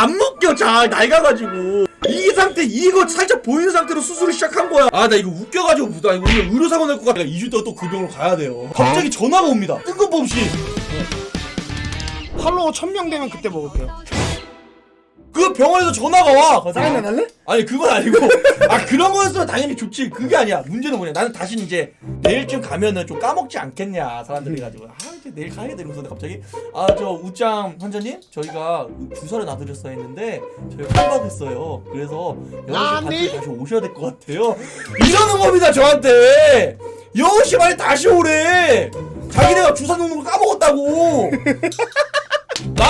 안 묶여 잘 낡아가지고. 이 상태 이거 살짝 보이는 상태로 수술을 시작한 거야. 아 나 이거 웃겨가지고 나 이거 오늘 의료사고 낼것 같아. 2주 동안 또그 병으로 가야 돼요. 갑자기 전화가 옵니다. 뜬금없이. 팔로워 1000명 되면 그때 먹을게요. 그 병원에서 전화가 와. 사인 안 할래? 아니 그건 아니고. 아 그런 거였으면 당연히 좋지. 그게 아니야. 문제는 뭐냐. 나는 다시 이제 내일쯤 가면은 좀 까먹지 않겠냐 사람들이 가지고. 아 이제 내일 가야 돼 이러면서 갑자기. 아 저 우짱 환자님? 저희가 주사를 놔드렸어야 했는데 저희가 깜빡했어요. 그래서 6시 반쯤에 다시 오셔야 될 것 같아요. 이러는 겁니다 저한테. 6시 반에 다시 오래. 자기네가 주사 놓는 거 까먹었다고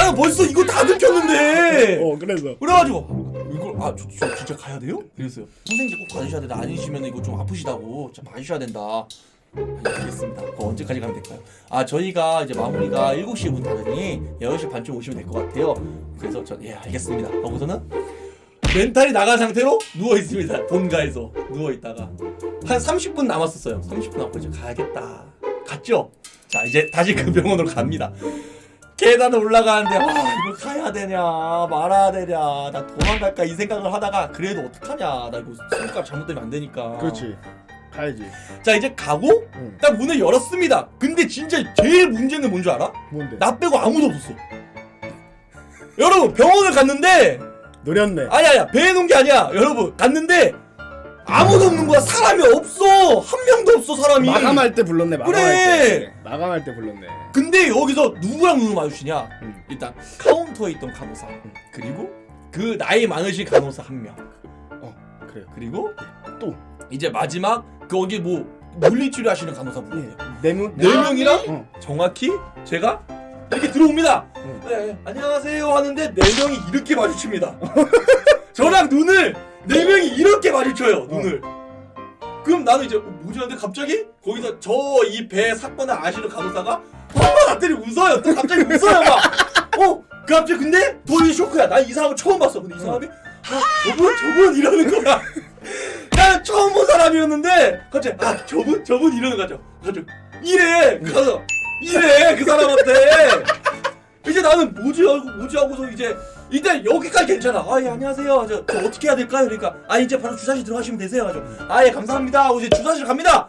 나는 벌써 이거 다 들켰는데 어 그래서. 그래가지고 이걸 아 저, 저 진짜 가야 돼요? 이랬어요. 선생님 꼭 가주셔야 된다. 아니시면 이거 좀 아프시다고 좀 봐주셔야 된다. 네, 알겠습니다. 그거 언제까지 가면 될까요? 아 저희가 이제 마무리가 7시에 문 닫으니 8시 반쯤 오시면 될 것 같아요. 그래서 저 예 알겠습니다. 하고서는 멘탈이 나간 상태로 누워 있습니다. 본가에서 누워 있다가 한 30분 남았었어요. 30분 남고 이제 가야겠다. 갔죠? 자 이제 다시 그 병원으로 갑니다. 계단을 올라가는데 아 이걸 가야 되냐 말아야 되냐 나 도망갈까 이 생각을 하다가 그래도 어떡하냐 나 이거 손가락 잘못되면 안 되니까 그렇지. 가야지. 자 이제 가고 응. 딱 문을 열었습니다 근데 진짜 제일 문제는 뭔 줄 알아? 뭔데? 나 빼고 아무도 없어 여러분 병원을 갔는데 노렸네. 아니 아니야 배에 놓은 게 아니야 여러분 갔는데 아무도 없는 거야 사람이 없어 한 명도 없어 사람이 마감할 때 불렀네. 마감할 그래. 때. 마감할 때 불렀네. 근데 여기서 누구랑 눈을 마주치냐? 응. 일단 카운터에 있던 간호사 그리고 그 나이 많으신 간호사 한 명. 그래요. 그리고 또. 이제 마지막 거기 뭐 물리치료 하시는 간호사 분. 예. 네 명. 네 명이랑 어. 정확히 제가 이렇게 들어옵니다. 응. 네, 안녕하세요 하는데 네 명이 이렇게 마주칩니다. 저랑 눈을 네 명이 이렇게 마주쳐요. 눈을. 그럼 나는 이제 어, 뭐지 하는데 갑자기 거기서 저 이 배 사건을 아시는 간호사가 앞들이 웃어요. 또 갑자기 웃어요 막. 어? 그 갑자기 근데 더 쇼크야. 난 이 사람을 처음 봤어. 근데 이 사람이 아, 저분 저분 이러는 거야. 나는 처음 본 사람이었는데 갑자기 아 저분 저분 이러는 거죠. 그래서 이래 가서 이래 그 사람한테 이제 나는 뭐지 하고 뭐지 하고서 이제 일단 여기까지 괜찮아. 아 예 안녕하세요. 저, 저 어떻게 해야 될까요? 그러니까 아 이제 바로 주사실 들어가시면 되세요. 가지고 아예 감사합니다. 하고 이제 주사실 갑니다.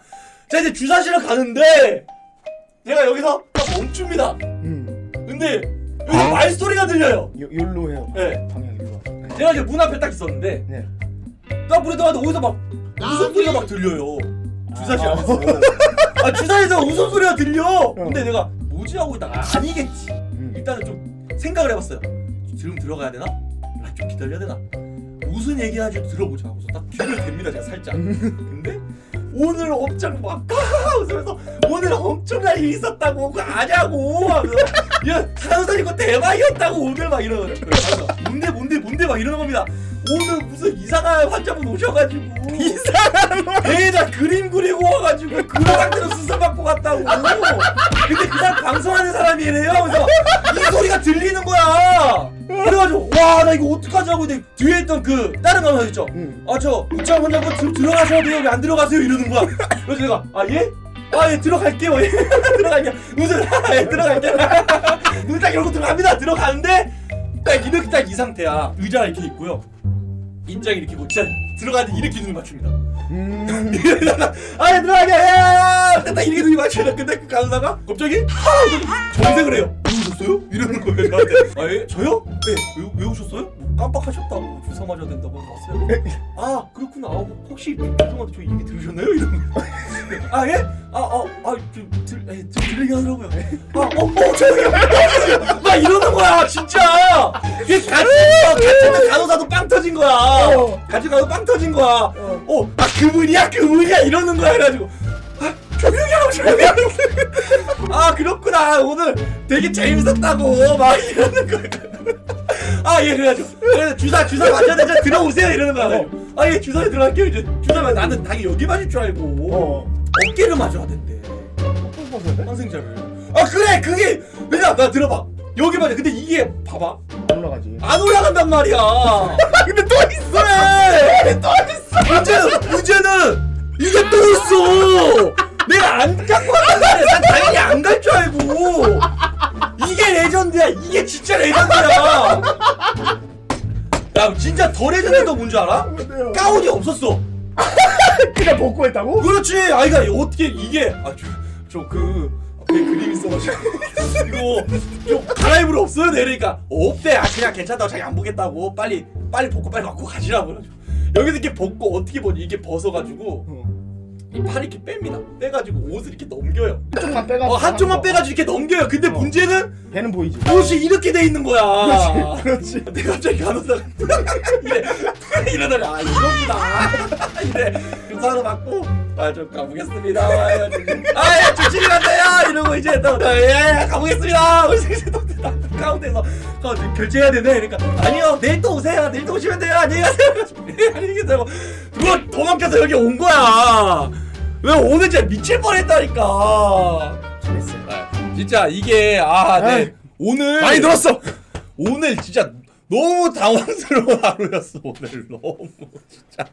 자 이제 주사실을 가는데 제가 여기서 딱 멈춥니다. 음. 근데 여기서 말소리가 들려요. 요, 요로 해요. 네. 방향 일로. 제가 이제 문 앞에 딱 있었는데 네. 딱 문에 들어가는데 어디서 막 웃음소리가 막 들려요. 주사실 아. 안에서. 아 주사실에서 웃음소리가 들려. 근데 내가 뭐지 하고 있다가 아니겠지. 음. 일단은 좀 생각을 해봤어요. 지금 들어가야 되나? 아, 좀 기다려야 되나? 무슨 얘기하지 들어보자 하고서 딱 귀를 댑니다 제가 살짝. 근데 오늘 엄청 막 웃으면서 오늘 엄청난 일이 있었다고 그거 아냐고 하면서 야 간호사님 거 대박이었다고 오늘 막 이러는 거예요. 뭔데 뭔데 뭔데 막 이러는 겁니다. 오늘 무슨 이상한 환자분 오셔가지고 이상한 배에다 그림 그리 있죠 음. 아저 우창 환자분 들, 들어가셔야 돼요 왜 안 들어가세요 이러는 거야 그래서 내가 아 예? 아예 들어갈게요 예 들어갈게요 무슨 예 들어갈게요 문딱 열고 들어갑니다 들어가는데 딱 이렇게 딱 이 상태야 의자 이렇게 있고요 인장이 이렇게 있고 진짜 들어가는데 이렇게 눈을 맞춥니다 음. 이러다가 아예 들어가게 야! 딱 이렇게 눈이 맞춰요 근데 그 간호사가 갑자기 하! 정색을 해요? 저한테 아예? 저요? 네 왜 왜 오셨어요? 뭐 깜빡하셨다고 주사 맞아야 된다고 해서 왔어요? 아 그렇구나. 아, 혹시 죄송한데 저 이미 들으셨나요? 거예요 아 예? 아아아좀 들, 예, 좀 들리긴 하더라고요. 아어어 저기요. 막 이러는 거야 진짜. 이게 있는 간호사도 빵 터진 거야. 같이 가도 빵 터진 거야. 어, 아 그분이야 그분이야 이러는 거야. 그래가지고 아 조용히 하고 조용히 하고 아 그렇구나 오늘 되게 재밌었다고 막 이러는 거야 아예 그래가지고 그래서 주사 주사 맞아야 되죠 들어오세요 이러는 거야 아예 주사에 들어갈게요 이제 주사 맞 나는 당연히 여기 맞을 줄 알고 어. 어깨를 맞아야 된대? 항생제를 아 그래 그게 왜냐 나 들어봐 여기 맞아 근데 이게 봐봐 안 올라가지. 안 올라간단 말이야. 근데 또 있어. 그래. 또 있어. 문제는 문제는 이게 또 있어. 내가 안 갖고 왔는데 난 당연히 안 갈 줄 알고. 이게 레전드야. 이게 진짜 레전드야. 진짜 더 레전드도 뭔지 알아? 뭔데요? 가운이 없었어 그냥 벗고 했다고? 그렇지 아이가 어떻게 이게 아저저그 앞에 그림 있어가지고 이거 좀 갈아입을 없어요 내리니까 없대 아 그냥 괜찮다고 자기 안 보겠다고 빨리 빨리 벗고 빨리 갖고 가시라고 여기서 이렇게 벗고 어떻게 보니 이게 벗어가지고 어. 이 팔 이렇게 뺍니다. 빼가지고 옷을 이렇게 넘겨요. 한쪽만 빼가지고 어 한쪽만. 빼가지고 이렇게 넘겨요. 근데 어. 문제는 배는 보이지? 옷이 이렇게 돼 있는 거야. 그렇지 내가 갑자기 간호사가 이래 이러더니 아 이거구나 이래. 주사로 맞고 아좀 가보겠습니다. 아예 조심히 간대요 이러고 이제 또예 가보겠습니다. 이제 또 가운데서 어, 결제해야 되네. 그러니까 아니요 내일 또 오세요. 내일 또 오시면 돼요. 안녕히 가세요. 예, 안녕히 계세요 그거 도망쳐서 여기 온 거야. 왜 오늘 진짜 미칠 뻔했다니까. 잘했어요. 아, 진짜 이게 아, 네. 아이, 오늘 많이 늘었어. 오늘 진짜 너무 당황스러운 하루였어 오늘. 너무 진짜